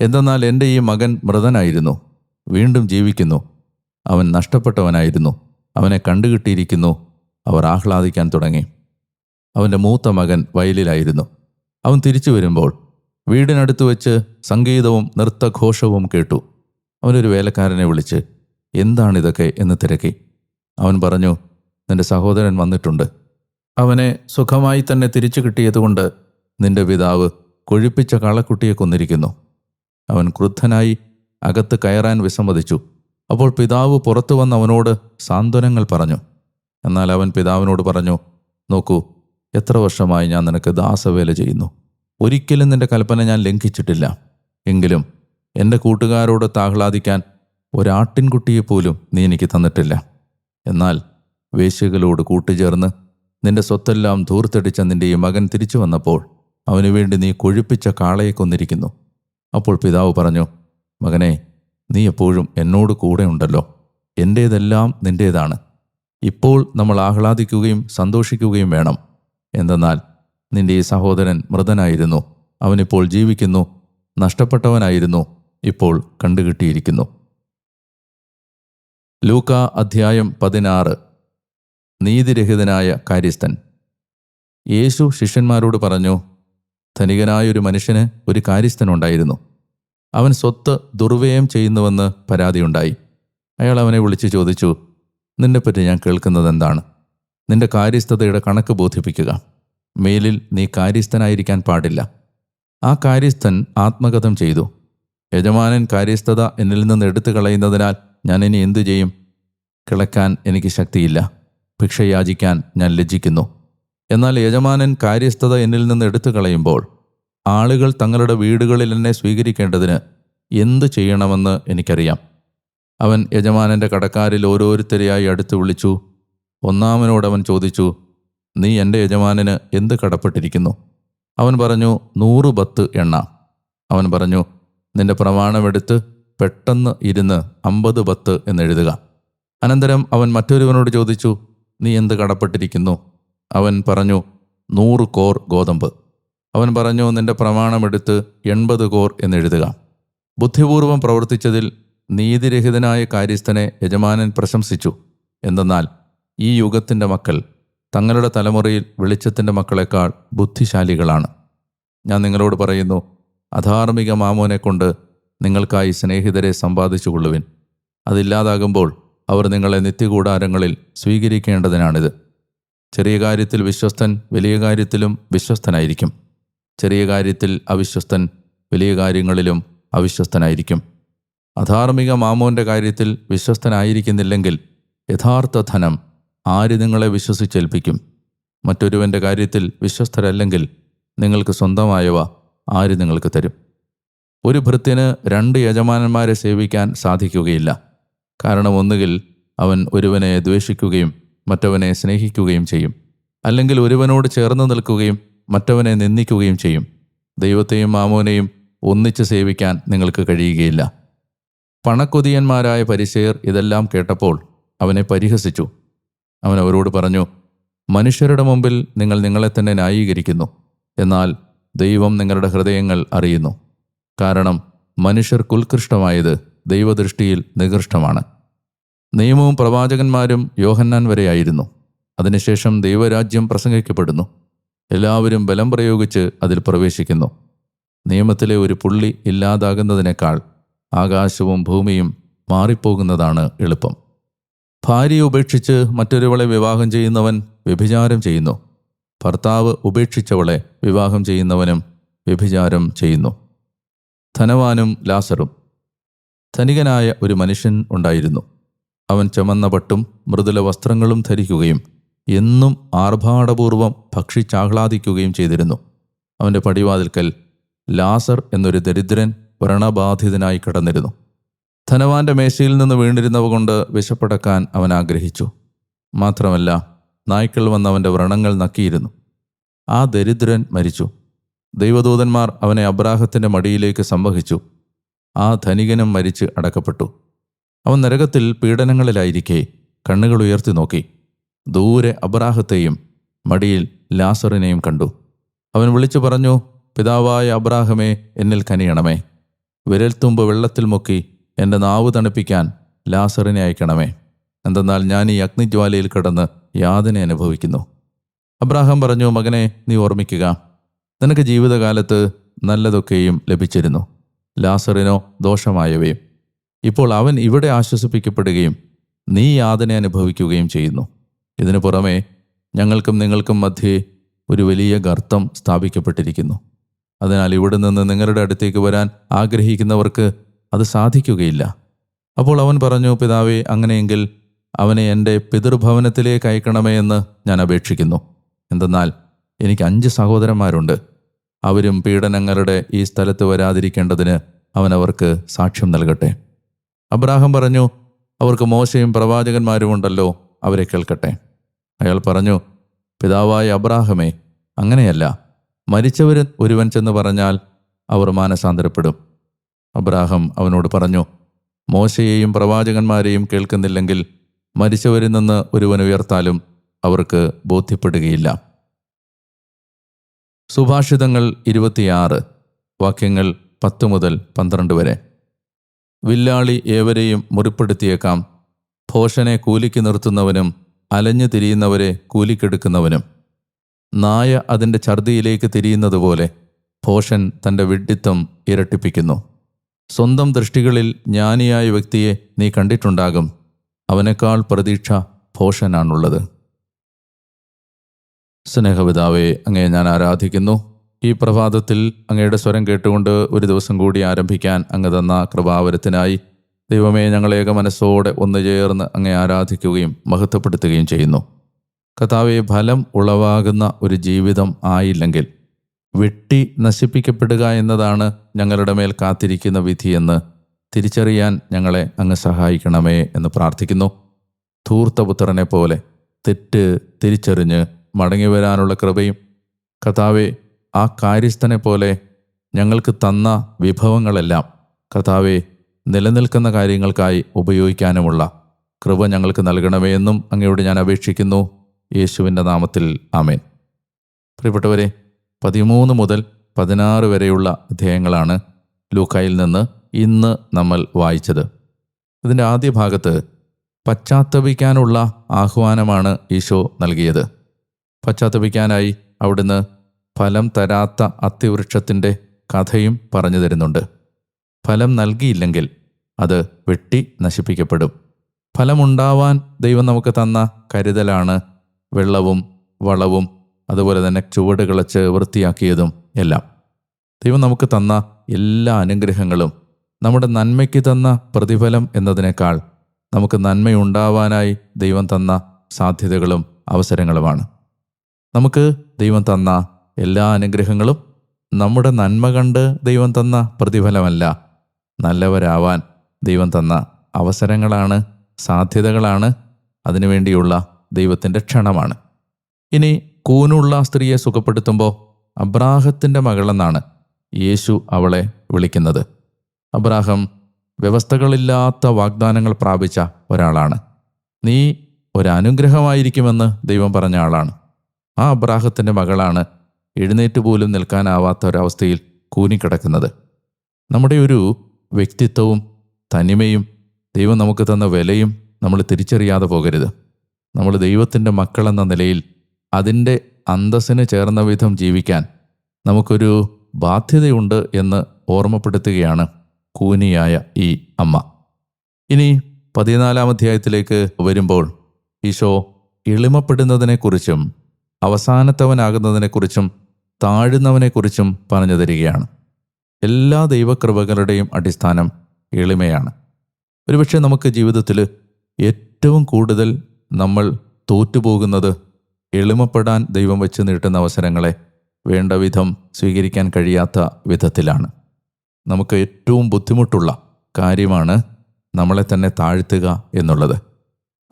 എന്തെന്നാൽ എന്റെ ഈ മകൻ മൃതനായിരുന്നു. വീണ്ടും ജീവിക്കുന്നു. അവൻ നഷ്ടപ്പെട്ടവനായിരുന്നു. അവനെ കണ്ടുകിട്ടിയിരിക്കുന്നു. അവർ ആഹ്ലാദിക്കാൻ തുടങ്ങി. അവന്റെ മൂത്ത മകൻ വയലിലായിരുന്നു. അവൻ തിരിച്ചു വരുമ്പോൾ വീടിനടുത്ത് വെച്ച് സംഗീതവും നൃത്തഘോഷവും കേട്ടു. അവനൊരു വേലക്കാരനെ വിളിച്ച് എന്താണിതൊക്കെ? എന്ന് തിരക്കി. അവൻ പറഞ്ഞു നിന്റെ സഹോദരൻ വന്നിട്ടുണ്ട്. അവനെ സുഖമായി തന്നെ തിരിച്ചു കിട്ടിയതുകൊണ്ട് നിന്റെ പിതാവ് കൊഴിപ്പിച്ച കാളക്കുട്ടിയെ കൊന്നിരിക്കുന്നു. അവൻ ക്രുദ്ധനായി അകത്ത് കയറാൻ വിസമ്മതിച്ചു. അപ്പോൾ പിതാവ് പുറത്തു വന്ന് അവനോട് സാന്ത്വനങ്ങൾ പറഞ്ഞു. എന്നാൽ അവൻ പിതാവിനോട് പറഞ്ഞു നോക്കൂ എത്ര വർഷമായി ഞാൻ നിനക്ക് ദാസവേല ചെയ്യുന്നു. ഒരിക്കലും നിന്റെ കൽപ്പന ഞാൻ ലംഘിച്ചിട്ടില്ല. എങ്കിലും എന്റെ കൂട്ടുകാരോട് താഹ്ലാദിക്കാൻ ഒരാട്ടിൻകുട്ടിയെപ്പോലും നീ എനിക്ക് തന്നിട്ടില്ല. എന്നാൽ വേശ്യകളോട് കൂട്ടുചേർന്ന് നിന്റെ സ്വത്തെല്ലാം ധൂർത്തടിച്ച നിന്റെ ഈ മകൻ തിരിച്ചു വന്നപ്പോൾ അവനു വേണ്ടി നീ കൊഴുപ്പിച്ച കാളയെ കൊന്നിരിക്കുന്നു. അപ്പോൾ പിതാവ് പറഞ്ഞു മകനെ നീ എപ്പോഴും എന്നോട് കൂടെ ഉണ്ടല്ലോ. എന്റേതെല്ലാം നിന്റേതാണ് ഇപ്പോൾ നമ്മൾ ആഹ്ലാദിക്കുകയും സന്തോഷിക്കുകയും വേണം. എന്തെന്നാൽ നിന്റെ ഈ സഹോദരൻ മൃതനായിരുന്നു. അവനിപ്പോൾ ജീവിക്കുന്നു നഷ്ടപ്പെട്ടവനായിരുന്നു ഇപ്പോൾ കണ്ടുകിട്ടിയിരിക്കുന്നു. ലൂക്ക അധ്യായം പതിനാറ്. നീതിരഹിതനായ കാര്യസ്ഥൻ. യേശു ശിഷ്യന്മാരോട് പറഞ്ഞു ധനികനായൊരു മനുഷ്യന് ഒരു കാര്യസ്ഥനുണ്ടായിരുന്നു. അവൻ സ്വത്ത് ദുർവ്യയം ചെയ്യുന്നുവെന്ന് പരാതിയുണ്ടായി. അയാൾ അവനെ വിളിച്ചു ചോദിച്ചു നിന്നെപ്പറ്റി ഞാൻ കേൾക്കുന്നത് എന്താണ് നിന്റെ കാര്യസ്ഥതയുടെ കണക്ക് ബോധിപ്പിക്കുക. മേലിൽ നീ കാര്യസ്ഥനായിരിക്കാൻ പാടില്ല. ആ കാര്യസ്ഥൻ ആത്മകഥം ചെയ്തു. യജമാനൻ കാര്യസ്ഥത എന്നിൽ നിന്ന് എടുത്തു കളയുന്നതിനാൽ ഞാൻ ഇനി എന്തു ചെയ്യും? കിളക്കാൻ എനിക്ക് ശക്തിയില്ല. ഭിക്ഷ യാചിക്കാൻ ഞാൻ ലജ്ജിക്കുന്നു. എന്നാൽ യജമാനൻ കാര്യസ്ഥത എന്നിൽ നിന്ന് എടുത്തു കളയുമ്പോൾ ആളുകൾ തങ്ങളുടെ വീടുകളിൽ എന്നെ സ്വീകരിക്കേണ്ടതിന് എന്തു ചെയ്യണമെന്ന് എനിക്കറിയാം. അവൻ യജമാനന്റെ കടക്കാരിൽ ഓരോരുത്തരെയായി അടുത്ത് വിളിച്ചു. ഒന്നാമനോട് അവൻ ചോദിച്ചു നീ എന്റെ യജമാനന് എന്ത് കടപ്പെട്ടിരിക്കുന്നു? അവൻ പറഞ്ഞു നൂറ് പത്ത് എണ്ണ. അവൻ പറഞ്ഞു നിന്റെ പ്രമാണമെടുത്ത് പെട്ടെന്ന് ഇരുന്ന് അമ്പത് പത്ത് എന്നെഴുതുക. അനന്തരം അവൻ മറ്റൊരുവനോട് ചോദിച്ചു നീ എന്ത് കടപ്പെട്ടിരിക്കുന്നു? അവൻ പറഞ്ഞു നൂറ് കോർ ഗോതമ്പ്. അവൻ പറഞ്ഞു നിന്റെ പ്രമാണമെടുത്ത് എൺപത് കോർ എന്നെഴുതുക. ബുദ്ധിപൂർവം പ്രവർത്തിച്ചതിൽ നീതിരഹിതനായ കാര്യസ്ഥനെ യജമാനൻ പ്രശംസിച്ചു. എന്തെന്നാൽ ഈ യുഗത്തിന്റെ മക്കൾ തങ്ങളുടെ തലമുറയിൽ വെളിച്ചത്തിന്റെ മക്കളെക്കാൾ ബുദ്ധിശാലികളാണ്. ഞാൻ നിങ്ങളോട് പറയുന്നു അധാർമിക മാമോനെ കൊണ്ട് നിങ്ങൾക്കായി സ്നേഹിതരെ സമ്പാദിച്ചു കൊള്ളുവിൻ അതില്ലാതാകുമ്പോൾ അവർ നിങ്ങളെ നിത്യകൂടാരങ്ങളിൽ സ്വീകരിക്കേണ്ടതിനാണിത്. ചെറിയ കാര്യത്തിൽ വിശ്വസ്തൻ വലിയ കാര്യത്തിലും വിശ്വസ്തനായിരിക്കും. ചെറിയ കാര്യത്തിൽ അവിശ്വസ്തൻ വലിയ കാര്യങ്ങളിലും അവിശ്വസ്തനായിരിക്കും. അധാർമിക മാമോന്റെ കാര്യത്തിൽ വിശ്വസ്തനായിരിക്കുന്നില്ലെങ്കിൽ യഥാർത്ഥ ധനം ആര് നിങ്ങളെ വിശ്വസിച്ചേൽപ്പിക്കും? മറ്റൊരുവന്റെ കാര്യത്തിൽ വിശ്വസ്തരല്ലെങ്കിൽ നിങ്ങൾക്ക് സ്വന്തമായവ ആര് നിങ്ങൾക്ക് തരും? ഒരു ഭൃത്യന് രണ്ട് യജമാനന്മാരെ സേവിക്കാൻ സാധിക്കുകയില്ല. കാരണം ഒന്നുകിൽ അവൻ ഒരുവനെ ദ്വേഷിക്കുകയും മറ്റവനെ സ്നേഹിക്കുകയും ചെയ്യും. അല്ലെങ്കിൽ ഒരുവനോട് ചേർന്ന് നിൽക്കുകയും മറ്റവനെ നിന്ദിക്കുകയും ചെയ്യും. ദൈവത്തെയും മാമോനെയും ഒന്നിച്ച് സേവിക്കാൻ നിങ്ങൾക്ക് കഴിയുകയില്ല. പണക്കൊതിയന്മാരായ പരിശയർ ഇതെല്ലാം കേട്ടപ്പോൾ അവനെ പരിഹസിച്ചു. അവൻ അവരോട് പറഞ്ഞു മനുഷ്യരുടെ മുമ്പിൽ നിങ്ങൾ നിങ്ങളെ തന്നെ ന്യായീകരിക്കുന്നു. എന്നാൽ ദൈവം നിങ്ങളുടെ ഹൃദയങ്ങൾ അറിയുന്നു. കാരണം മനുഷ്യർക്കുൽകൃഷ്ടമായത് ദൈവദൃഷ്ടിയിൽ നികൃഷ്ടമാണ്. നിയമവും പ്രവാചകന്മാരും യോഹന്നാൻ വരെയായിരുന്നു അതിനുശേഷം ദൈവരാജ്യം പ്രസംഗിക്കപ്പെടുന്നു. എല്ലാവരും ബലം പ്രയോഗിച്ച് അതിൽ പ്രവേശിക്കുന്നു. നിയമത്തിലെ ഒരു പുള്ളി ഇല്ലാതാകുന്നതിനേക്കാൾ ആകാശവും ഭൂമിയും മാറിപ്പോകുന്നതാണ് എളുപ്പം. ഭാര്യയെ ഉപേക്ഷിച്ച് മറ്റൊരുവളെ വിവാഹം ചെയ്യുന്നവൻ വ്യഭിചാരം ചെയ്യുന്നു. ഭർത്താവ് ഉപേക്ഷിച്ചവളെ വിവാഹം ചെയ്യുന്നവനും വ്യഭിചാരം ചെയ്യുന്നു. ധനവാനും ലാസറും. ധനികനായ ഒരു മനുഷ്യൻ ഉണ്ടായിരുന്നു. അവൻ ചുമന്ന പട്ടും മൃദുല വസ്ത്രങ്ങളും ധരിക്കുകയും എന്നും ആർഭാടപൂർവം ഭക്ഷിച്ചാഹ്ലാദിക്കുകയും ചെയ്തിരുന്നു. അവന്റെ പടിവാതിൽക്കൽ ലാസർ എന്നൊരു ദരിദ്രൻ വ്രണബാധിതനായി കിടന്നിരുന്നു. ധനവാന്റെ മേശയിൽ നിന്ന് വീണിരുന്നവ കൊണ്ട് വിശപ്പടക്കാൻ അവൻ ആഗ്രഹിച്ചു. മാത്രമല്ല നായ്ക്കൾ വന്ന് അവന്റെ വ്രണങ്ങൾ നക്കിയിരുന്നു. ആ ദരിദ്രൻ മരിച്ചു. ദൈവദൂതന്മാർ അവനെ അബ്രാഹത്തിന്റെ മടിയിലേക്ക് സംവഹിച്ചു. ആ ധനികനും മരിച്ച് അടക്കപ്പെട്ടു. അവൻ നരകത്തിൽ പീഡനങ്ങളിലായിരിക്കെ കണ്ണുകൾ ഉയർത്തി നോക്കി. ദൂരെ അബ്രാഹത്തെയും മടിയിൽ ലാസറിനെയും കണ്ടു. അവൻ വിളിച്ചു പറഞ്ഞു പിതാവായ അബ്രാഹമേ എന്നിൽ കനിയണമേ. വിരൽത്തുമ്പ് വെള്ളത്തിൽ മുക്കി എന്റെ നാവ് തണുപ്പിക്കാൻ ലാസറിനെ അയക്കണമേ. എന്തെന്നാൽ ഞാൻ ഈ അഗ്നിജ്വാലയിൽ കിടന്ന് യാതന അനുഭവിക്കുന്നു. അബ്രാഹാം പറഞ്ഞു മകനെ നീ ഓർമ്മിക്കുക. നിനക്ക് ജീവിതകാലത്ത് നല്ലതൊക്കെയും ലഭിച്ചിരുന്നു. ലാസറിനോ ദോഷമായവയും. ഇപ്പോൾ അവൻ ഇവിടെ ആശ്വസിപ്പിക്കപ്പെടുകയും നീ യാതന അനുഭവിക്കുകയും ചെയ്യുന്നു. ഇതിനു പുറമെ ഞങ്ങൾക്കും നിങ്ങൾക്കും മധ്യേ ഒരു വലിയ ഗർത്തം സ്ഥാപിക്കപ്പെട്ടിരിക്കുന്നു. അതിനാൽ ഇവിടെ നിന്ന് നിങ്ങളുടെ അടുത്തേക്ക് വരാൻ ആഗ്രഹിക്കുന്നവർക്ക് അത് സാധിക്കുകയില്ല. അപ്പോൾ അവൻ പറഞ്ഞു പിതാവേ അങ്ങനെയെങ്കിൽ അവനെ എന്റെ പിതൃഭവനത്തിലേക്ക് അയക്കണമേ എന്ന് ഞാൻ അപേക്ഷിക്കുന്നു. എന്തെന്നാൽ എനിക്ക് അഞ്ച് സഹോദരന്മാരുണ്ട്. അവരും പീഡനങ്ങളുടെ ഈ സ്ഥലത്ത് വരാതിരിക്കേണ്ടതിന് അവൻ അവർക്ക് സാക്ഷ്യം നൽകട്ടെ. അബ്രാഹം പറഞ്ഞു അവർക്ക് മോശയും പ്രവാചകന്മാരും ഉണ്ടല്ലോ അവരെ കേൾക്കട്ടെ. അയാൾ പറഞ്ഞു പിതാവായ അബ്രാഹമേ അങ്ങനെയല്ല. മരിച്ചവരും ഒരുവൻ ചെന്ന് പറഞ്ഞാൽ അവർ മാനസാന്തരപ്പെടും. അബ്രാഹം അവനോട് പറഞ്ഞു മോശയെയും പ്രവാചകന്മാരെയും കേൾക്കുന്നില്ലെങ്കിൽ മരിച്ചവരിൽ നിന്ന് ഒരുവൻ ഉയർത്താലും അവർക്ക് ബോധ്യപ്പെടുകയില്ല. സുഭാഷിതങ്ങൾ ഇരുപത്തിയാറ് വാക്യങ്ങൾ പത്ത് മുതൽ പന്ത്രണ്ട് വരെ. വില്ലാളി ഏവരെയും മുറിപ്പെടുത്തിയേക്കാം ഭോഷനെ കൂലിക്ക് നിർത്തുന്നവനും അലഞ്ഞു തിരിയുന്നവരെ കൂലിക്കെടുക്കുന്നവനും. നായ അതിന്റെ ഛർദിയിലേക്ക് തിരിയുന്നത് പോലെ ഭോഷൻ തന്റെ വിഡ്ഢിത്തം ഇരട്ടിപ്പിക്കുന്നു. സ്വന്തം ദൃഷ്ടികളിൽ ജ്ഞാനിയായ വ്യക്തിയെ നീ കണ്ടിട്ടുണ്ടാകും. അവനേക്കാൾ പ്രതീക്ഷ ഭോഷനാണുള്ളത്. സ്നേഹപിതാവെ അങ്ങയെ ഞാൻ ആരാധിക്കുന്നു. ഈ പ്രഭാതത്തിൽ അങ്ങയുടെ സ്വരം കേട്ടുകൊണ്ട് ഒരു ദിവസം കൂടി ആരംഭിക്കാൻ അങ്ങ് തന്ന കൃപാവരത്തിനായി ദൈവമേ ഞങ്ങളേക മനസ്സോടെ ഒന്നു ചേർന്ന് അങ്ങേ ആരാധിക്കുകയും മഹത്വപ്പെടുത്തുകയും ചെയ്യുന്നു. കഥാവെ ഫലം ഉളവാകുന്ന ഒരു ജീവിതം ആയില്ലെങ്കിൽ വെട്ടി നശിപ്പിക്കപ്പെടുക എന്നതാണ് ഞങ്ങളുടെ മേൽ കാത്തിരിക്കുന്ന വിധിയെന്ന് തിരിച്ചറിയാൻ ഞങ്ങളെ അങ്ങ് സഹായിക്കണമേ എന്ന് പ്രാർത്ഥിക്കുന്നു. ധൂർത്തപുത്രനെ പോലെ തെറ്റ് തിരിച്ചറിഞ്ഞ് മടങ്ങി വരാനുള്ള കൃപയും കഥാവെ ആ കാര്യസ്ഥനെ പോലെ ഞങ്ങൾക്ക് തന്ന വിഭവങ്ങളെല്ലാം കഥാവെ നിലനിൽക്കുന്ന കാര്യങ്ങൾക്കായി ഉപയോഗിക്കാനുമുള്ള കൃപ ഞങ്ങൾക്ക് നൽകണമേ എന്നും അങ്ങയോട് ഞാൻ അപേക്ഷിക്കുന്നു. യേശുവിന്റെ നാമത്തിൽ ആമേൻ. പ്രിയപ്പെട്ടവരെ പതിമൂന്ന് മുതൽ പതിനാറ് വരെയുള്ള അധ്യായങ്ങളാണ് ലൂക്കായിൽ നിന്ന് ഇന്ന് നമ്മൾ വായിച്ചത്. ഇതിന്റെ ആദ്യ ഭാഗത്ത് പശ്ചാത്തപിക്കാനുള്ള ആഹ്വാനമാണ് ഈശോ നൽകിയത്. പശ്ചാത്തപിക്കാനായി അവിടുന്ന് ഫലം തരാത്ത അത്തിവൃക്ഷത്തിന്റെ കഥയും പറഞ്ഞു തരുന്നുണ്ട്. ഫലം നൽകിയില്ലെങ്കിൽ അത് വെട്ടി നശിപ്പിക്കപ്പെടും. ഫലമുണ്ടാവാൻ ദൈവം നമുക്ക് തന്ന കരുതലാണ് വെള്ളവും വളവും അതുപോലെ തന്നെ ചുവട് കിളച്ച് വൃത്തിയാക്കിയതും എല്ലാം. ദൈവം നമുക്ക് തന്ന എല്ലാ അനുഗ്രഹങ്ങളും നമ്മുടെ നന്മയ്ക്ക് തന്ന പ്രതിഫലം എന്നതിനേക്കാൾ നമുക്ക് നന്മയുണ്ടാവാനായി ദൈവം തന്ന സാധ്യതകളും അവസരങ്ങളുമാണ്. നമുക്ക് ദൈവം തന്ന എല്ലാ അനുഗ്രഹങ്ങളും നമ്മുടെ നന്മ കണ്ട് ദൈവം തന്ന പ്രതിഫലമല്ല നല്ലവരാവാൻ ദൈവം തന്ന അവസരങ്ങളാണ് സാധ്യതകളാണ് അതിനുവേണ്ടിയുള്ള ദൈവത്തിന്റെ ക്ഷണമാണ്. ഇനി കൂനുള്ള സ്ത്രീയെ സുഖപ്പെടുത്തുമ്പോൾ അബ്രാഹത്തിന്റെ മകളെന്നാണ് യേശു അവളെ വിളിക്കുന്നത്. അബ്രാഹം വ്യവസ്ഥകളില്ലാത്ത വാഗ്ദാനങ്ങൾ പ്രാപിച്ച ഒരാളാണ്. നീ ഒരനുഗ്രഹമായിരിക്കുമെന്ന് ദൈവം പറഞ്ഞ ആളാണ്. ആ അബ്രാഹത്തിന്റെ മകളാണ് എഴുന്നേറ്റ് പോലും നിൽക്കാനാവാത്ത ഒരവസ്ഥയിൽ കൂനിക്കിടക്കുന്നത്. നമ്മുടെ ഒരു വ്യക്തിത്വവും തനിമയും ദൈവം നമുക്ക് തന്ന വിലയും നമ്മൾ തിരിച്ചറിയാതെ പോകരുത്. നമ്മൾ ദൈവത്തിന്റെ മക്കളെന്ന നിലയിൽ അതിന്റെ അന്തസ്സിന് ചേർന്ന വിധം ജീവിക്കാൻ നമുക്കൊരു ബാധ്യതയുണ്ട് എന്ന് ഓർമ്മപ്പെടുത്തുകയാണ് കൂനിയായ ഈ അമ്മ. ഇനി പതിനാലാം അധ്യായത്തിലേക്ക് വരുമ്പോൾ ഈശോ എളിമപ്പെടുന്നതിനെക്കുറിച്ചും അവസാനത്തവനാകുന്നതിനെക്കുറിച്ചും താഴുന്നവനെക്കുറിച്ചും പറഞ്ഞു തരികയാണ്. എല്ലാ ദൈവകൃപകളുടെയും അടിസ്ഥാനം എളിമയാണ്. ഒരുപക്ഷെ നമുക്ക് ജീവിതത്തിൽ ഏറ്റവും കൂടുതൽ നമ്മൾ തോറ്റുപോകുന്നത് എളിമപ്പെടാൻ ദൈവം വെച്ച് നീട്ടുന്ന അവസരങ്ങളെ വേണ്ട വിധം സ്വീകരിക്കാൻ കഴിയാത്ത വിധത്തിലാണ്. നമുക്ക് ഏറ്റവും ബുദ്ധിമുട്ടുള്ള കാര്യമാണ് നമ്മളെ തന്നെ താഴ്ത്തുക എന്നുള്ളത്.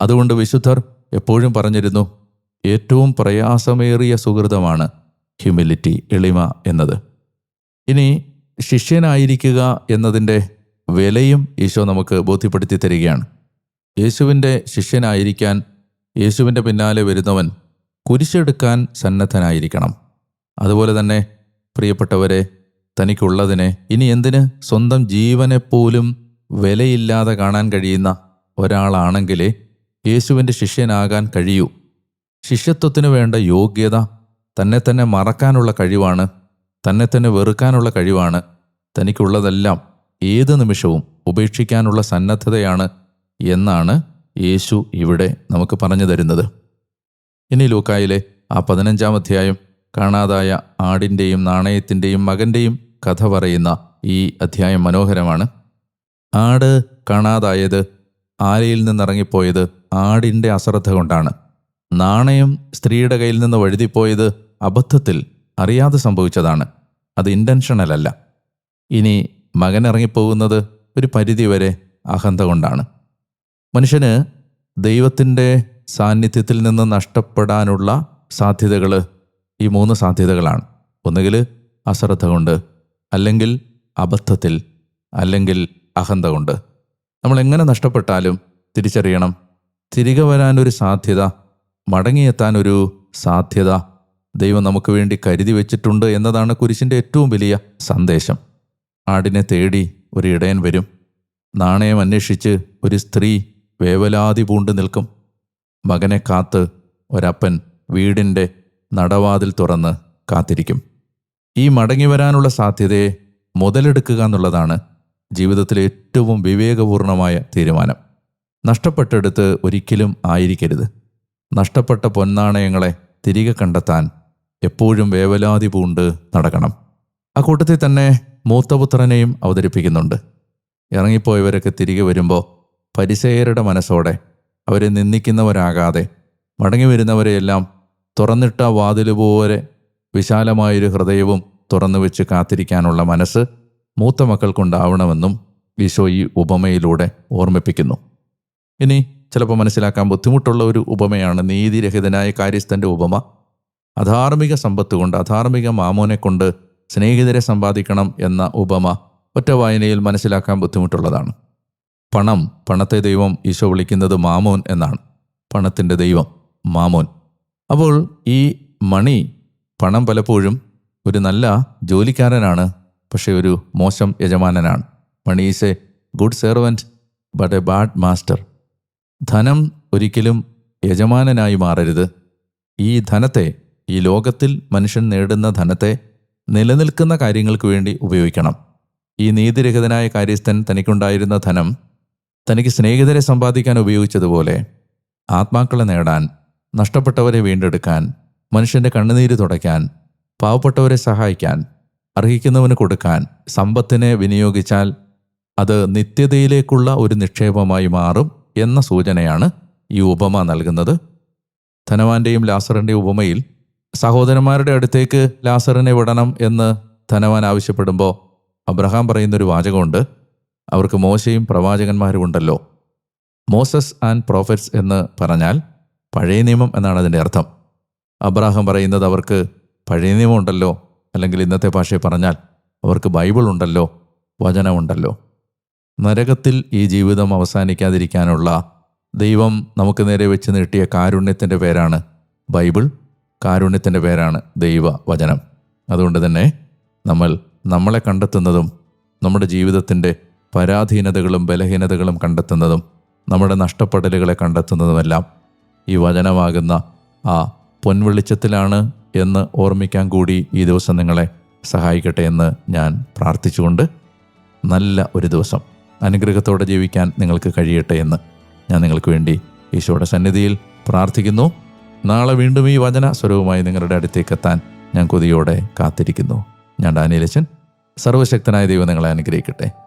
അതുകൊണ്ട് വിശുദ്ധർ എപ്പോഴും പറഞ്ഞിരുന്നു ഏറ്റവും പ്രയാസമേറിയ സുഹൃതമാണ് ഹ്യൂമിലിറ്റി എളിമ എന്നത്. ഇനി ശിഷ്യനായിരിക്കുക എന്നതിന്റെ വിലയും ഈശോ നമുക്ക് ബോധ്യപ്പെടുത്തി തരികയാണ്. യേശുവിന്റെ ശിഷ്യനായിരിക്കാൻ യേശുവിന്റെ പിന്നാലെ വരുന്നവൻ കുരിശെടുക്കാൻ സന്നദ്ധനായിരിക്കണം. അതുപോലെ തന്നെ പ്രിയപ്പെട്ടവരെ തനിക്കുള്ളതിനെ ഇനി എന്തിന് സ്വന്തം ജീവനെപ്പോലും വിലയില്ലാതെ കാണാൻ കഴിയുന്ന ഒരാളാണെങ്കിലേ യേശുവിന്റെ ശിഷ്യനാകാൻ കഴിയൂ. ശിഷ്യത്വത്തിന് വേണ്ട യോഗ്യത തന്നെ തന്നെ മറക്കാനുള്ള കഴിവാണ് തന്നെ തന്നെ വെറുക്കാനുള്ള കഴിവാണ് തനിക്കുള്ളതെല്ലാം ഏത് നിമിഷവും ഉപേക്ഷിക്കാനുള്ള സന്നദ്ധതയാണ് എന്നാണ് യേശു ഇവിടെ നമുക്ക് പറഞ്ഞു തരുന്നത്. ഇനി ലൂക്കായിലെ ആ പതിനഞ്ചാം അധ്യായം കാണാതായ ആടിന്റെയും നാണയത്തിന്റെയും മകന്റെയും കഥ പറയുന്ന ഈ അധ്യായം മനോഹരമാണ്. ആട് കാണാതായത് ആലയിൽ നിന്നിറങ്ങിപ്പോയത് ആടിന്റെ അശ്രദ്ധ കൊണ്ടാണ്. നാണയം സ്ത്രീയുടെ കയ്യിൽ നിന്ന് വഴുതിപ്പോയത് അബദ്ധത്തിൽ അറിയാതെ സംഭവിച്ചതാണ്. അത് ഇന്റൻഷണൽ അല്ല. ഇനി മകൻ ഇറങ്ങിപ്പോകുന്നത് ഒരു പരിധിവരെ അഹന്ത കൊണ്ടാണ്. മനുഷ്യന് ദൈവത്തിന്റെ സാന്നിധ്യത്തിൽ നിന്ന് നഷ്ടപ്പെടാനുള്ള സാധ്യതകൾ ഈ മൂന്ന് സാധ്യതകളാണ്. ഒന്നുകിൽ അശ്രദ്ധ കൊണ്ട് അല്ലെങ്കിൽ അബദ്ധത്തിൽ അല്ലെങ്കിൽ അഹന്ത കൊണ്ട്. നമ്മൾ എങ്ങനെ നഷ്ടപ്പെട്ടാലും തിരിച്ചറിയണം. തിരികെ വരാനൊരു സാധ്യത മടങ്ങിയെത്താൻ ഒരു സാധ്യത ദൈവം നമുക്ക് വേണ്ടി കരുതി വെച്ചിട്ടുണ്ട് എന്നതാണ് കുരിശിന്റെ ഏറ്റവും വലിയ സന്ദേശം. ആടിനെ തേടി ഒരു ഇടയൻ വരും. നാണയം അന്വേഷിച്ച് ഒരു സ്ത്രീ വേവലാതി പൂണ്ട് നിൽക്കും. മകനെ കാത്ത് ഒരപ്പൻ വീടിന്റെ നടവാതിൽ തുറന്ന് കാത്തിരിക്കും. ഈ മടങ്ങി വരാനുള്ള സാധ്യതയെ മുതലെടുക്കുക എന്നുള്ളതാണ് ജീവിതത്തിലെ ഏറ്റവും വിവേകപൂർണമായ തീരുമാനം. നഷ്ടപ്പെട്ടെടുത്ത് ഒരിക്കലും ആയിരിക്കരുത്. നഷ്ടപ്പെട്ട പൊന്നാണയങ്ങളെ തിരികെ കണ്ടെത്താൻ എപ്പോഴും വേവലാതി പൂണ്ട് നടക്കണം. ആ കൂട്ടത്തിൽ തന്നെ മൂത്തപുത്രനെയും അവതരിപ്പിക്കുന്നുണ്ട്. ഇറങ്ങിപ്പോയവരൊക്കെ തിരികെ വരുമ്പോൾ പരിസേയരുടെ മനസ്സോടെ അവരെ നിന്ദിക്കുന്നവരാകാതെ മടങ്ങി വരുന്നവരെയെല്ലാം തുറന്നിട്ട വാതിലുപോലെ വിശാലമായൊരു ഹൃദയവും തുറന്നു വെച്ച് കാത്തിരിക്കാനുള്ള മനസ്സ് മൂത്ത മക്കൾക്കുണ്ടാവണമെന്നും ഈശോ ഈ ഉപമയിലൂടെ ഓർമ്മിപ്പിക്കുന്നു. ഇനി ചിലപ്പോൾ മനസ്സിലാക്കാൻ ബുദ്ധിമുട്ടുള്ള ഒരു ഉപമയാണ് നീതിരഹിതനായ കാര്യസ്ഥന്റെ ഉപമ. അധാർമിക സമ്പത്ത് കൊണ്ട് അധാർമിക മാമോനെ കൊണ്ട് സ്നേഹിതരെ സമ്പാദിക്കണം എന്ന ഉപമ ഒറ്റ വായനയിൽ മനസ്സിലാക്കാൻ ബുദ്ധിമുട്ടുള്ളതാണ്. പണം പണത്തെ ദൈവം ഈശോ വിളിക്കുന്നത് മാമോൻ എന്നാണ്. പണത്തിന്റെ ദൈവം മാമോൻ. അപ്പോൾ ഈ മണി പണം പലപ്പോഴും ഒരു നല്ല ജോലിക്കാരനാണ് പക്ഷേ ഒരു മോശം യജമാനനാണ്. Money is a good servant but a bad master. ധനം ഒരിക്കലും യജമാനനായി മാറരുത്. ഈ ധനത്തെ ഈ ലോകത്തിൽ മനുഷ്യൻ നേടുന്ന ധനത്തെ നിലനിൽക്കുന്ന കാര്യങ്ങൾക്ക് വേണ്ടി ഉപയോഗിക്കണം. ഈ നീതിരഹിതനായ കാര്യസ്ഥൻ തനിക്കുണ്ടായിരുന്ന ധനം തനിക്ക് സ്നേഹിതരെ സമ്പാദിക്കാൻ ഉപയോഗിച്ചതുപോലെ ആത്മാക്കളെ നേടാൻ നഷ്ടപ്പെട്ടവരെ വീണ്ടെടുക്കാൻ മനുഷ്യന്റെ കണ്ണുനീര് തുടയ്ക്കാൻ പാവപ്പെട്ടവരെ സഹായിക്കാൻ അർഹിക്കുന്നവന് കൊടുക്കാൻ സമ്പത്തിനെ വിനിയോഗിച്ചാൽ അത് നിത്യതയിലേക്കുള്ള ഒരു നിക്ഷേപമായി മാറും എന്ന സൂചനയാണ് ഈ ഉപമ നൽകുന്നത്. ധനവാന്റെയും ലാസറിന്റെയും ഉപമയിൽ സഹോദരന്മാരുടെ അടുത്തേക്ക് ലാസറിനെ വിടണം എന്ന് ധനവാൻ ആവശ്യപ്പെടുമ്പോൾ അബ്രഹാം പറയുന്നൊരു വാചകമുണ്ട്. അവർക്ക് മോശയും പ്രവാചകന്മാരും ഉണ്ടല്ലോ മോസസ് ആൻഡ് പ്രോഫറ്റ്സ് എന്ന് പറഞ്ഞാൽ പഴയ നിയമം എന്നാണ് അതിന്റെ അർത്ഥം. അബ്രാഹം പറയുന്നത് അവർക്ക് പഴയ നിയമം ഉണ്ടല്ലോ അല്ലെങ്കിൽ ഇന്നത്തെ ഭാഷയിൽ പറഞ്ഞാൽ അവർക്ക് ബൈബിൾ ഉണ്ടല്ലോ വചനമുണ്ടല്ലോ. നരകത്തിൽ ഈ ജീവിതം അവസാനിക്കാതിരിക്കാനുള്ള ദൈവം നമുക്ക് നേരെ വെച്ച് നീട്ടിയ കാരുണ്യത്തിന്റെ പേരാണ് ബൈബിൾ കാരുണ്യത്തിന്റെ പേരാണ് ദൈവ വചനം അതുകൊണ്ട് തന്നെ നമ്മൾ നമ്മളെ കണ്ടെത്തുന്നതും നമ്മുടെ ജീവിതത്തിന്റെ പരാധീനതകളും ബലഹീനതകളും കണ്ടെത്തുന്നതും നമ്മുടെ നഷ്ടപ്പെടലുകളെ കണ്ടെത്തുന്നതുമെല്ലാം ഈ വചനമാകുന്ന ആ പൊൻവെളിച്ചത്തിലാണ് എന്ന് ഓർമ്മിക്കാൻ കൂടി ഈ ദിവസം നിങ്ങളെ സഹായിക്കട്ടെ എന്ന് ഞാൻ പ്രാർത്ഥിച്ചുകൊണ്ട് നല്ല ഒരു ദിവസം അനുഗ്രഹത്തോടെ ജീവിക്കാൻ നിങ്ങൾക്ക് കഴിയട്ടെ എന്ന് ഞാൻ നിങ്ങൾക്ക് വേണ്ടി ഈശോയുടെ സന്നിധിയിൽ പ്രാർത്ഥിക്കുന്നു. നാളെ വീണ്ടും ഈ വചന സ്വരവുമായി നിങ്ങളുടെ അടുത്തേക്ക് എത്താൻ ഞാൻ കൊതിയോടെ കാത്തിരിക്കുന്നു. ഞാൻ ഡാനിയലച്ചൻ. സർവശക്തനായ ദൈവം നിങ്ങളെ അനുഗ്രഹിക്കട്ടെ.